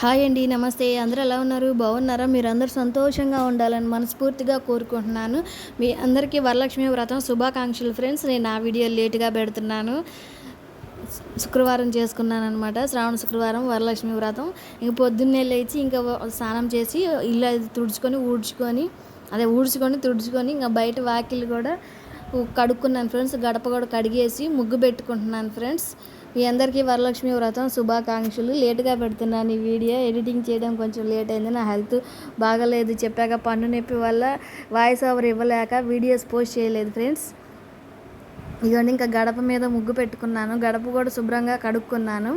Hi అండి నమస్తే. అందరూ ఎలా ఉన్నారు? బాగున్నారా? మీరు అందరూ సంతోషంగా ఉండాలని మనస్ఫూర్తిగా కోరుకుంటున్నాను. మీ అందరికీ వరలక్ష్మి వ్రతం శుభాకాంక్షలు ఫ్రెండ్స్. నేను ఆ వీడియో లేట్గా పెడుతున్నాను. శుక్రవారం చేసుకున్నాను అనమాట శ్రావణ శుక్రవారం వరలక్ష్మి వ్రతం. ఇంక పొద్దున్నే లేచి ఇంకా స్నానం చేసి ఇల్లు అది తుడుచుకొని ఊడ్చుకొని అదే ఊడ్చుకొని తుడుచుకొని ఇంకా బయట వాకిలు కూడా కడుక్కున్నాను ఫ్రెండ్స్. గడప కూడా కడిగేసి ముగ్గు పెట్టుకుంటున్నాను ఫ్రెండ్స్. మీ అందరికీ వరలక్ష్మి వ్రతం శుభాకాంక్షలు. లేటుగా పెడుతున్నాను ఈ వీడియో. ఎడిటింగ్ చేయడం కొంచెం లేట్ అయింది. నా హెల్త్ బాగలేదు. చెప్పాక పన్ను నొప్పి వల్ల వాయిస్ ఓవర్ ఇవ్వలేక వీడియోస్ పోస్ట్ చేయలేదు ఫ్రెండ్స్. ఇదిగోండి ఇంకా గడప మీద ముగ్గు పెట్టుకున్నాను. గడప కూడా శుభ్రంగా కడుక్కున్నాను.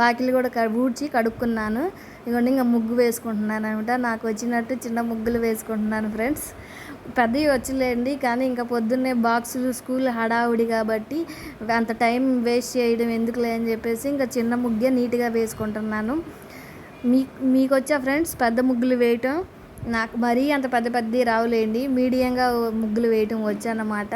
వాకిలి కూడా ఊడ్చి కడుక్కున్నాను. ఇదిగోండి ఇంకా ముగ్గు వేసుకుంటున్నాను అనమాట. నాకు వచ్చినట్టు చిన్న ముగ్గులు వేసుకుంటున్నాను ఫ్రెండ్స్. పెద్దవి వచ్చిలేండి కానీ ఇంకా పొద్దున్నే బాక్సులు స్కూల్ హడావుడి కాబట్టి అంత టైం వేస్ట్ చేయడం ఎందుకులే అని చెప్పేసి ఇంకా చిన్న ముగ్గే నీట్గా వేసుకుంటున్నాను. మీ మీకు వచ్చా ఫ్రెండ్స్? పెద్ద ముగ్గులు వేయటం? నాకు మరీ అంత పెద్ద పెద్ద రావులేండి. మీడియంగా ముగ్గులు వేయటం వచ్చానమాట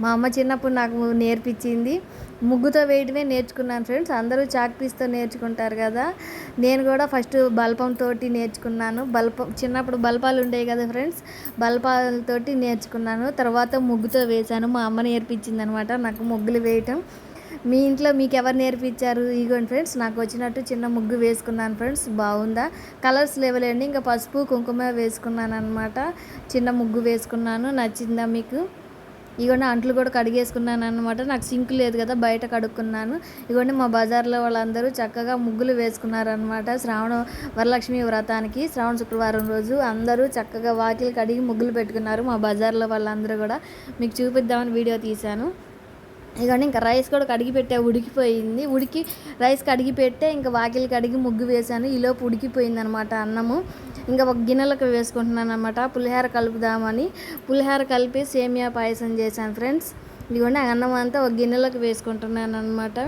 మా అమ్మ చిన్నప్పుడు నాకు నేర్పించింది. ముగ్గుతో వేయటమే నేర్చుకున్నాను ఫ్రెండ్స్. అందరూ చాక్ పీస్తో నేర్చుకుంటారు కదా. నేను కూడా ఫస్ట్ బల్పంతో నేర్చుకున్నాను. బల్పం చిన్నప్పుడు బల్పాలు ఉండేవి కదా ఫ్రెండ్స్. బల్పాలతోటి నేర్చుకున్నాను. తర్వాత ముగ్గుతో వేశాను. మా అమ్మ నేర్పించింది అనమాట నాకు ముగ్గులు వేయటం. మీ ఇంట్లో మీకు ఎవరు నేర్పించారు ఇగోండి ఫ్రెండ్స్ నాకు వచ్చినట్టు చిన్న ముగ్గు వేసుకున్నాను ఫ్రెండ్స్ బాగుందా? కలర్స్ లేవలేండి ఇంకా పసుపు కుంకుమ వేసుకున్నాను అనమాట చిన్న ముగ్గు వేసుకున్నాను నచ్చిందా మీకు? ఇగోండి అంట్లు కూడా కడిగేసుకున్నాను అనమాట నాకు సింక్ లేదు కదా బయట కడుక్కున్నాను. ఇగోండి మా బజార్లో వాళ్ళందరూ చక్కగా ముగ్గులు వేసుకున్నారనమాట శ్రావణ వరలక్ష్మి వ్రతానికి శ్రావణ శుక్రవారం రోజు అందరూ చక్కగా వాకిలు కడిగి ముగ్గులు పెట్టుకున్నారు మా బజార్లో వాళ్ళందరూ కూడా. మీకు చూపిద్దామని వీడియో తీశాను. ఇదిగోండి ఇంకా రైస్ కూడా కడిగి పెట్టా ఉడికిపోయింది. ఉడికి రైస్ కడిగి పెట్టే ఇంకా వాకిలి కడిగి ముగ్గు వేసాను ఈలోపు ఉడికిపోయింది అనమాట అన్నము. ఇంకా ఒక గిన్నెలకు వేసుకుంటున్నాను అనమాట పులిహోర కలుపుదామని. పులిహోర కలిపి సేమియా పాయసం చేశాను ఫ్రెండ్స్. ఇదిగోండి అన్నం అంతా ఒక గిన్నెలకు వేసుకుంటున్నాను అనమాట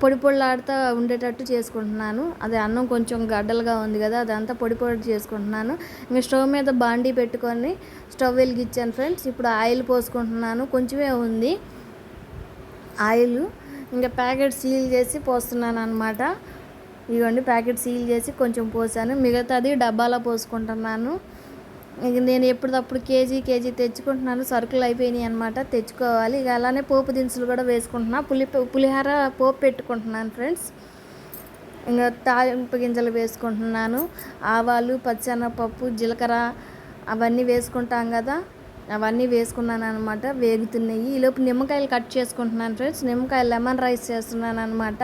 పొడి పొడిలాడుతూ ఉండేటట్టు చేసుకుంటున్నాను. అదే అన్నం కొంచెం గడ్డలుగా ఉంది కదా అదంతా పొడి పొడి చేసుకుంటున్నాను. ఇంకా స్టవ్ మీద బాండీ పెట్టుకొని స్టవ్ వెలిగించాను ఫ్రెండ్స్. ఇప్పుడు ఆయిల్ పోసుకుంటున్నాను. కొంచెమే ఉంది. ఆయిల్ ఇంకా ప్యాకెట్ సీల్ చేసి పోస్తున్నాను అనమాట ఇదిగోండి ప్యాకెట్ సీల్ చేసి కొంచెం పోసాను. మిగతాది డబ్బాలో పోసుకుంటున్నాను. ఇక నేను ఎప్పటికప్పుడు కేజీ కేజీ తెచ్చుకుంటున్నాను. సరుకులు అయిపోయినాయి అనమాట తెచ్చుకోవాలి. ఇక అలానే పోపు దినుసులు కూడా వేసుకుంటున్నా. పులి పులిహార పోపు పెట్టుకుంటున్నాను ఫ్రెండ్స్. ఇంకా తాలింపు గింజలు వేసుకుంటున్నాను. ఆవాలు పచ్చనపప్పు జీలకర్ర అవన్నీ వేసుకుంటాం కదా. అవన్నీ వేసుకున్నాను అనమాట వేగుతున్నాయి ఈలోపు నిమ్మకాయలు కట్ చేసుకుంటున్నాను ఫ్రెండ్స్. నిమ్మకాయలు లెమన్ రైస్ చేస్తున్నాను అనమాట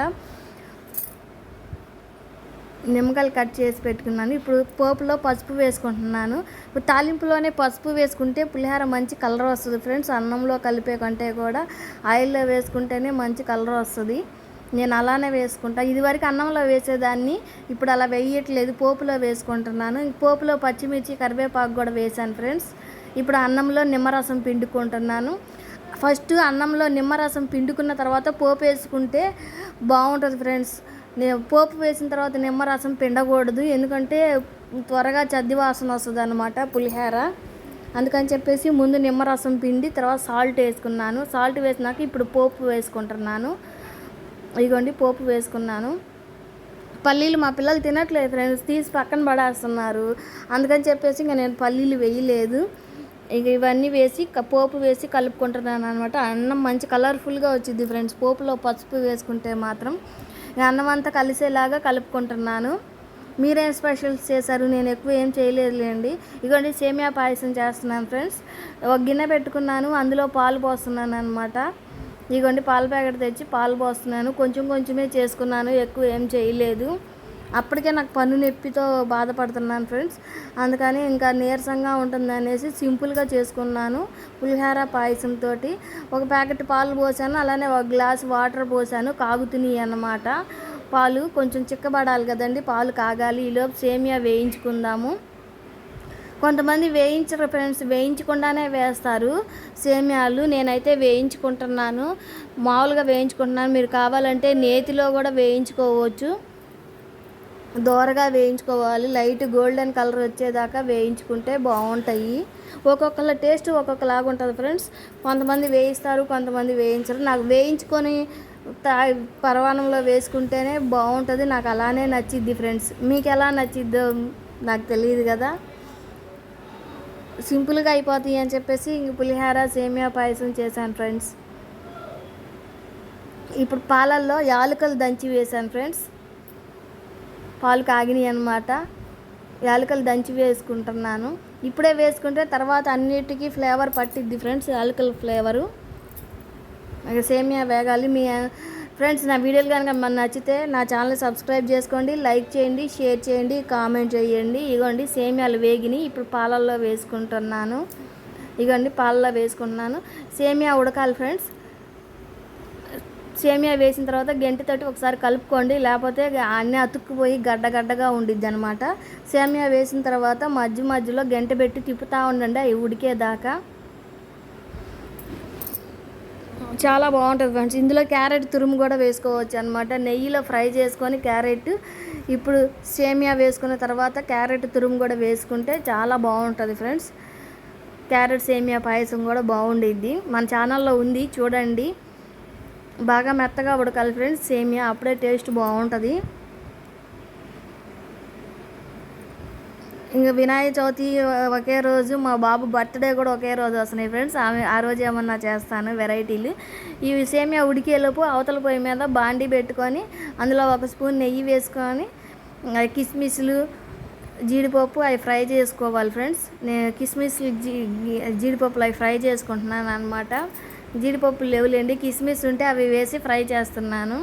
నిమ్మకాయలు కట్ చేసి పెట్టుకున్నాను. ఇప్పుడు పోపులో పసుపు వేసుకుంటున్నాను. ఇప్పుడు తాలింపులోనే పసుపు వేసుకుంటే పులిహోర మంచి కలర్ వస్తుంది ఫ్రెండ్స్. అన్నంలో కలిపే కంటే కూడా ఆయిల్లో వేసుకుంటేనే మంచి కలర్ వస్తుంది. నేను అలానే వేసుకుంటా. ఇదివరకు అన్నంలో వేసేదాన్ని ఇప్పుడు అలా వేయట్లేదు. పోపులో వేసుకుంటున్నాను. పోపులో పచ్చిమిర్చి కరివేపాకు కూడా వేసాను ఫ్రెండ్స్. ఇప్పుడు అన్నంలో నిమ్మరసం పిండుకుంటున్నాను. ఫస్ట్ అన్నంలో నిమ్మరసం పిండుకున్న తర్వాత పోపు వేసుకుంటే బాగుంటుంది ఫ్రెండ్స్. పోపు వేసిన తర్వాత నిమ్మరసం పిండకూడదు. ఎందుకంటే త్వరగా చద్ది వాసన వస్తుంది అనమాట పులిహోర. అందుకని చెప్పేసి ముందు నిమ్మరసం పిండి తర్వాత సాల్ట్ వేసుకున్నాను. సాల్ట్ వేసినాక ఇప్పుడు పోపు వేసుకుంటున్నాను. ఇదిగోండి పోపు వేసుకున్నాను. పల్లీలు మా పిల్లలు తినట్లేదు ఫ్రెండ్స్. తీసి పక్కన పడేస్తున్నారు. అందుకని చెప్పేసి ఇంకా నేను పల్లీలు వేయలేదు. ఇక ఇవన్నీ వేసి పోపు వేసి కలుపుకుంటున్నాను అనమాట అన్నం మంచి కలర్ఫుల్గా వచ్చింది ఫ్రెండ్స్ పోపులో పసుపు వేసుకుంటే మాత్రం అన్నం అంతా కలిసేలాగా కలుపుకుంటున్నాను. మీరేం స్పెషల్స్ చేశారు? నేను ఎక్కువ ఏం చేయలేదులేండి ఇదిగోండి సేమియా పాయసం చేస్తున్నాను ఫ్రెండ్స్ ఒక గిన్నె పెట్టుకున్నాను అందులో పాలు పోస్తున్నాను అనమాట ఇదిగోండి పాల ప్యాకెట్ తెచ్చి పాలు పోస్తున్నాను. కొంచెం కొంచెమే చేసుకున్నాను ఎక్కువ ఏం చేయలేదు. అప్పటికే నాకు పన్ను నొప్పితో బాధపడుతున్నాను ఫ్రెండ్స్. అందుకని ఇంకా నీరసంగా ఉంటుంది అనేసి సింపుల్గా చేసుకున్నాను పులిహార పాయసంతో ఒక ప్యాకెట్ పాలు పోసాను అలానే ఒక గ్లాస్ వాటర్ పోసాను కాగుతున్నాయి అన్నమాట. పాలు కొంచెం చిక్కబడాలి కదండి పాలు కాగాలి. ఈలోపు సేమియా వేయించుకుందాము. కొంతమంది వేయించరు ఫ్రెండ్స్ వేయించకుండానే వేస్తారు సేమియాలు. నేనైతే వేయించుకుంటున్నాను. మామూలుగా వేయించుకుంటున్నాను. మీరు కావాలంటే నేతిలో కూడా వేయించుకోవచ్చు. దోరగా వేయించుకోవాలి. లైట్ గోల్డెన్ కలర్ వచ్చేదాకా వేయించుకుంటే బాగుంటాయి. ఒక్కొక్కళ్ళ టేస్ట్ ఒక్కొక్కలాగా ఉంటుంది ఫ్రెండ్స్. కొంతమంది వేయిస్తారు కొంతమంది వేయించరు. నాకు వేయించుకొని తా పరవాణంలో వేసుకుంటేనే బాగుంటుంది. నాకు అలానే నచ్చిద్ది ఫ్రెండ్స్. మీకు ఎలా నచ్చిద్దో నాకు తెలియదు కదా. సింపుల్గా అయిపోతాయి అని చెప్పేసి ఇంక పులిహార సేమియా పాయసం చేశాను ఫ్రెండ్స్. ఇప్పుడు పాలల్లో యాలకులు దంచి వేశాను ఫ్రెండ్స్. పాలు కాగినాయి అనమాట యాలకలు దంచి వేసుకుంటున్నాను. ఇప్పుడే వేసుకుంటే తర్వాత అన్నిటికీ ఫ్లేవర్ పట్టిద్ది ఫ్రెండ్స్ యాలకల ఫ్లేవరు. సేమియా వేగాలి. మీ ఫ్రెండ్స్ నా వీడియోలు కనుక మన నచ్చితే నా ఛానల్ సబ్స్క్రైబ్ చేసుకోండి లైక్ చేయండి షేర్ చేయండి కామెంట్ చేయండి. ఇగోండి సేమియాలు వేగిని ఇప్పుడు పాలల్లో వేసుకుంటున్నాను. ఇగోండి పాలల్లో వేసుకుంటున్నాను. సేమియా ఉడకాలి ఫ్రెండ్స్. సేమియా వేసిన తర్వాత గంటితోటి ఒకసారి కలుపుకోండి. లేకపోతే అన్నీ అతుక్కుపోయి గడ్డ గడ్డగా ఉండిద్ది అనమాట సేమియా వేసిన తర్వాత మధ్య మధ్యలో గంట పెట్టి తిప్పుతూ ఉండండి. అవి ఉడికేదాకా. చాలా బాగుంటుంది ఫ్రెండ్స్. ఇందులో క్యారెట్ తురుము కూడా వేసుకోవచ్చు అనమాట నెయ్యిలో ఫ్రై చేసుకొని క్యారెట్ ఇప్పుడు సేమియా వేసుకున్న తర్వాత క్యారెట్ తురుము కూడా వేసుకుంటే చాలా బాగుంటుంది ఫ్రెండ్స్. క్యారెట్ సేమియా పాయసం కూడా బాగుండిద్ది. మన ఛానల్లో ఉంది చూడండి. బాగా మెత్తగా ఉడకాలి ఫ్రెండ్స్. సేమియా అప్పుడే టేస్ట్ బాగుంటుంది. ఇంకా వినాయక చవితి ఒకే రోజు మా బాబు బర్త్డే కూడా ఒకే రోజు వస్తున్నాయి ఫ్రెండ్స్. ఆమె ఆ రోజు ఏమన్నా చేస్తాను వెరైటీలు. ఇవి సేమియా ఉడికేలోపు అవతల పొయ్యి మీద బాండి పెట్టుకొని అందులో ఒక స్పూన్ నెయ్యి వేసుకొని కిస్మిస్లు జీడిపప్పు అవి ఫ్రై చేసుకోవాలి ఫ్రెండ్స్. నేను కిస్మిస్ జీ జీడిపప్పులు అవి ఫ్రై చేసుకుంటున్నాను అనమాట జీడిపప్పులు లేవులేండి కిస్మిస్ ఉంటే అవి వేసి ఫ్రై చేస్తున్నాను.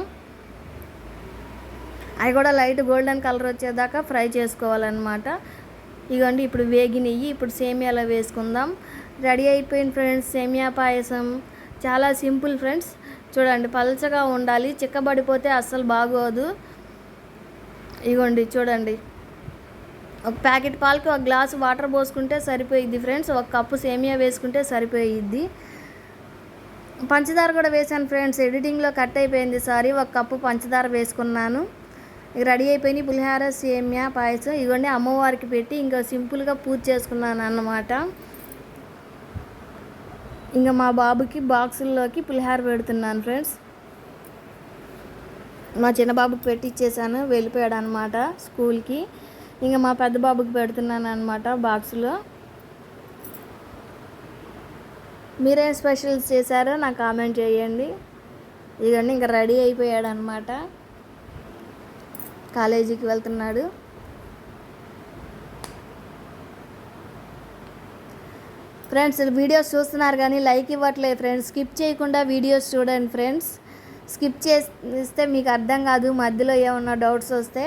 అవి కూడా లైట్ గోల్డెన్ కలర్ వచ్చేదాకా ఫ్రై చేసుకోవాలన్నమాట. ఇగోండి ఇప్పుడు వేగి నెయ్యి ఇప్పుడు సేమియాలో వేసుకుందాం. రెడీ అయిపోయింది ఫ్రెండ్స్ సేమియా పాయసం. చాలా సింపుల్ ఫ్రెండ్స్. చూడండి పలచగా ఉండాలి చిక్కబడిపోతే అస్సలు బాగోదు. ఇగోండి చూడండి. ఒక ప్యాకెట్ పాలకి ఒక గ్లాసు వాటర్ పోసుకుంటే సరిపోయిద్ది ఫ్రెండ్స్. ఒక కప్పు సేమియా వేసుకుంటే సరిపోయిద్ది. పంచదార కూడా వేసాను ఫ్రెండ్స్. ఎడిటింగ్లో కట్ అయిపోయింది సారీ. ఒక కప్పు పంచదార వేసుకున్నాను. ఇక రెడీ అయిపోయినాయి పులిహార సేమియా పాయసం. ఇవన్నీ అమ్మవారికి పెట్టి ఇంకా సింపుల్గా పూజ చేసుకున్నాను అన్నమాట. ఇంకా మా బాబుకి బాక్సుల్లోకి పులిహార పెడుతున్నాను ఫ్రెండ్స్. మా చిన్న బాబుకి పెట్టిచ్చేసాను. వెళ్ళిపోయాడు అనమాట స్కూల్కి. ఇంకా మా పెద్ద బాబుకి పెడుతున్నాను అనమాట బాక్సులో. మీరేం స్పెషల్స్ చేశారో నాకు కామెంట్ చేయండి. ఇదండి ఇంకా రెడీ అయిపోయాడు అనమాట కాలేజీకి వెళ్తున్నాడు. ఫ్రెండ్స్ వీడియోస్ చూస్తున్నారు కానీ లైక్ ఇవ్వట్లేదు ఫ్రెండ్స్. స్కిప్ చేయకుండా వీడియోస్ చూడండి ఫ్రెండ్స్. స్కిప్ చేస్తే మీకు అర్థం కాదు మధ్యలో ఏమన్నా డౌట్స్ వస్తే.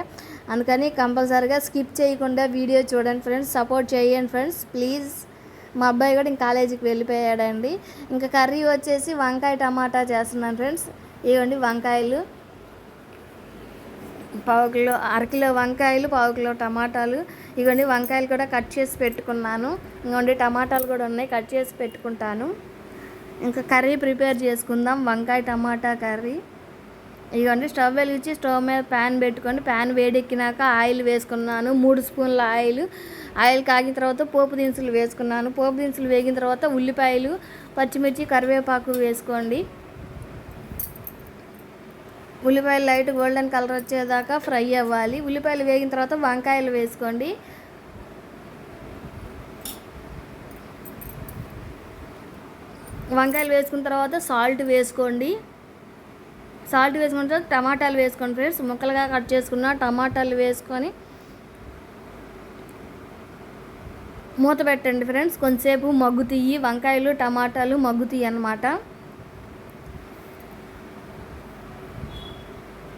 అందుకని కంపల్సరీగా స్కిప్ చేయకుండా వీడియో చూడండి ఫ్రెండ్స్. సపోర్ట్ చేయండి ఫ్రెండ్స్ ప్లీజ్. మా అబ్బాయి కూడా ఇంకా కాలేజీకి వెళ్ళిపోయాడండి. ఇంకా కర్రీ వచ్చేసి వంకాయ టమాటా చేస్తున్నాను ఫ్రెండ్స్. ఇవ్వండి వంకాయలు. పావు కిలో అరకిలో వంకాయలు పావు కిలో టమాటాలు. ఇవన్నీ వంకాయలు కూడా కట్ చేసి పెట్టుకున్నాను. ఇంకొండి టమాటాలు కూడా ఉన్నాయి కట్ చేసి పెట్టుకుంటాను. ఇంకా కర్రీ ప్రిపేర్ చేసుకుందాం వంకాయ టమాటా కర్రీ. ఇవ్వండి స్టవ్ వెలిగించి స్టవ్ మీద ప్యాన్ పెట్టుకొని ప్యాన్ వేడెక్కినాక ఆయిల్ వేసుకున్నాను. మూడు స్పూన్ల ఆయిల్. ఆయిల్ కాగిన తర్వాత పోపు దినుసులు వేసుకున్నాను. పోపు దినుసులు వేగిన తర్వాత ఉల్లిపాయలు పచ్చిమిర్చి కరివేపాకు వేసుకోండి. ఉల్లిపాయలు లైట్ గోల్డెన్ కలర్ వచ్చేదాకా ఫ్రై అవ్వాలి. ఉల్లిపాయలు వేగిన తర్వాత వంకాయలు వేసుకోండి. వంకాయలు వేసుకున్న తర్వాత సాల్ట్ వేసుకోండి. సాల్ట్ వేసుకున్న తర్వాత టమాటాలు వేసుకోండి ఫ్రెండ్స్. ముక్కలుగా కట్ చేసుకున్న టమాటాలు వేసుకొని మూత పెట్టండి ఫ్రెండ్స్. కొంతసేపు మగ్గుతీయి వంకాయలు టమాటాలు మగ్గుతీయి అనమాట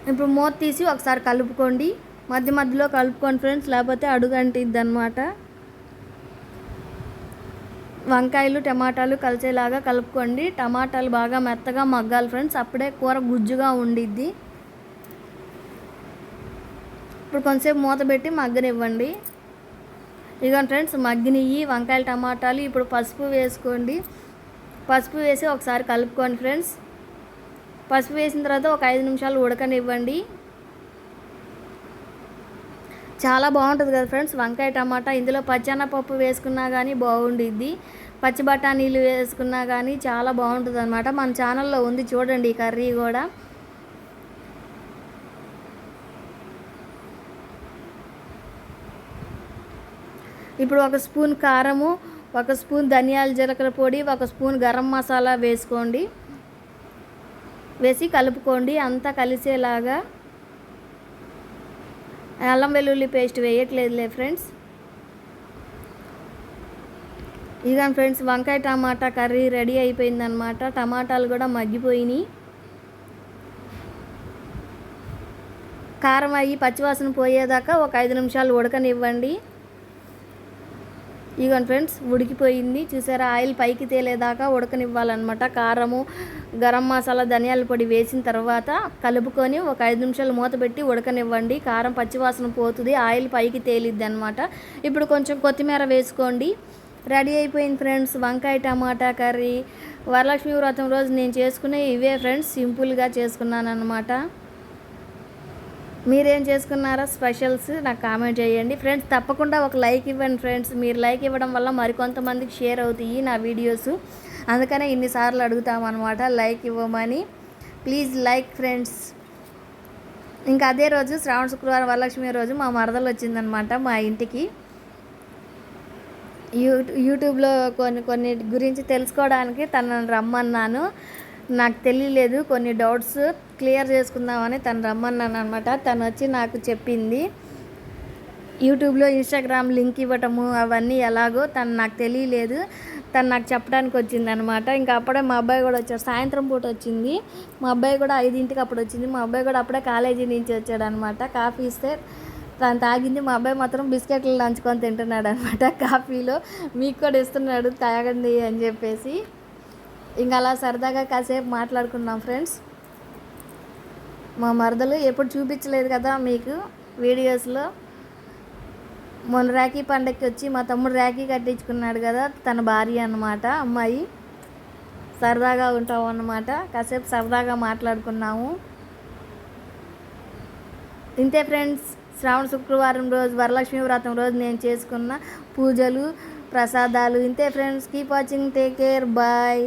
ఇప్పుడు మూత తీసి ఒకసారి కలుపుకోండి. మధ్య మధ్యలో కలుపుకోండి ఫ్రెండ్స్. లేకపోతే అడుగు అంటిద్ది అనమాట వంకాయలు టమాటాలు కలిసేలాగా కలుపుకోండి. టమాటాలు బాగా మెత్తగా మగ్గాలి ఫ్రెండ్స్. అప్పుడే కూర గుజ్జుగా ఉండిద్ది. ఇప్పుడు కొంచెంసేపు మూత పెట్టి మగ్గనివ్వండి. ఇదిగోండి ఫ్రెండ్స్ మగ్గినవి వంకాయలు టమాటాలు ఇప్పుడు పసుపు వేసుకోండి. పసుపు వేసి ఒకసారి కలుపుకోండి ఫ్రెండ్స్. పసుపు వేసిన తర్వాత ఒక ఐదు నిమిషాలు ఉడకనివ్వండి. చాలా బాగుంటుంది కదా ఫ్రెండ్స్ వంకాయ టమాటా. ఇందులో పచ్చెనపప్పు వేసుకున్నా కానీ బాగుండిద్ది. పచ్చి బఠానీలు వేసుకున్నా కానీ చాలా బాగుంటుంది అనమాట మన ఛానల్లో ఉంది చూడండి ఈ కర్రీ కూడా. ఇప్పుడు ఒక స్పూన్ కారము ఒక స్పూన్ ధనియాల జీలకర్ర పొడి ఒక స్పూన్ గరం మసాలా వేసుకోండి. వేసి కలుపుకోండి. అంతా కలిసేలాగా అల్లం వెల్లుల్లి పేస్ట్ వేయట్లేదులే ఫ్రెండ్స్. ఇక ఫ్రెండ్స్ వంకాయ టమాటా కర్రీ రెడీ అయిపోయిందనమాట టమాటాలు కూడా మగ్గిపోయినాయి. కారం అయ్యి పచ్చివాసన పోయేదాకా ఒక ఐదు నిమిషాలు ఉడకనివ్వండి. ఇగోండి ఫ్రెండ్స్ ఉడికిపోయింది. చూసారా ఆయిల్ పైకి తేలేదాకా ఉడకనివ్వాలన్నమాట. కారము గరం మసాలా ధనియాల పొడి వేసిన తర్వాత కలుపుకొని ఒక ఐదు నిమిషాలు మూత పెట్టి ఉడకనివ్వండి. కారం పచ్చివాసన పోతుంది ఆయిల్ పైకి తేలిద్ది అనమాట ఇప్పుడు కొంచెం కొత్తిమీర వేసుకోండి. రెడీ అయిపోయింది ఫ్రెండ్స్ వంకాయ టమాటా కర్రీ. వరలక్ష్మి వ్రతం రోజు నేను చేసుకునే ఇవే ఫ్రెండ్స్ సింపుల్గా చేసుకున్నాను అనమాట మీరేం చేసుకున్నారా స్పెషల్స్ నాకు కామెంట్ చేయండి. ఫ్రెండ్స్ తప్పకుండా ఒక లైక్ ఇవ్వండి ఫ్రెండ్స్. మీరు లైక్ ఇవ్వడం వల్ల మరికొంతమందికి షేర్ అవుతాయి నా వీడియోస్. అందుకనే ఇన్నిసార్లు అడుగుతామన్నమాట లైక్ ఇవ్వమని. Please like friends. ఇంకా అదే రోజు శ్రావణ శుక్రవారం వరలక్ష్మి రోజు మా మరదలు వచ్చిందనమాట మా ఇంటికి. యూ యూట్యూబ్లో కొన్ని కొన్ని గురించి తెలుసుకోవడానికి తనను రమ్మన్నాను. నాకు తెలియలేదు కొన్ని డౌట్స్ క్లియర్ చేసుకుందామని తను రమ్మన్నాను అనమాట తను వచ్చి నాకు చెప్పింది యూట్యూబ్లో ఇన్స్టాగ్రామ్ లింక్ ఇవ్వటము అవన్నీ ఎలాగో తను నాకు తెలియలేదు. తను నాకు చెప్పడానికి వచ్చింది అనమాట ఇంకా అప్పుడే మా అబ్బాయి కూడా వచ్చాడు. సాయంత్రం పూట వచ్చింది. మా అబ్బాయి కూడా ఐదింటికి అప్పుడు వచ్చింది. మా అబ్బాయి కూడా అప్పుడే కాలేజీ నుంచి వచ్చాడు అనమాట కాఫీ ఇస్తే తను తాగింది. మా అబ్బాయి మాత్రం బిస్కెట్లు లంచుకొని తింటున్నాడు అనమాట కాఫీలో మీకు కూడా ఇస్తున్నాడు తాగండి అని చెప్పేసి ఇంకా అలా సరదాగా కాసేపు మాట్లాడుకున్నాం ఫ్రెండ్స్. మా మరదలు ఎప్పుడు చూపించలేదు కదా మీకు వీడియోస్లో. మొన్న రాఖీ పండగకి వచ్చి మా తమ్ముడు రాఖీ కట్టించుకున్నాడు కదా తన భార్య అన్నమాట అమ్మాయి. సరదాగా ఉంటాం అన్నమాట కాసేపు సరదాగా మాట్లాడుకున్నాము. ఇంతే ఫ్రెండ్స్ శ్రావణ శుక్రవారం రోజు వరలక్ష్మి వ్రతం రోజు నేను చేసుకున్న పూజలు ప్రసాదాలు. ఇంతే friends keep watching take care bye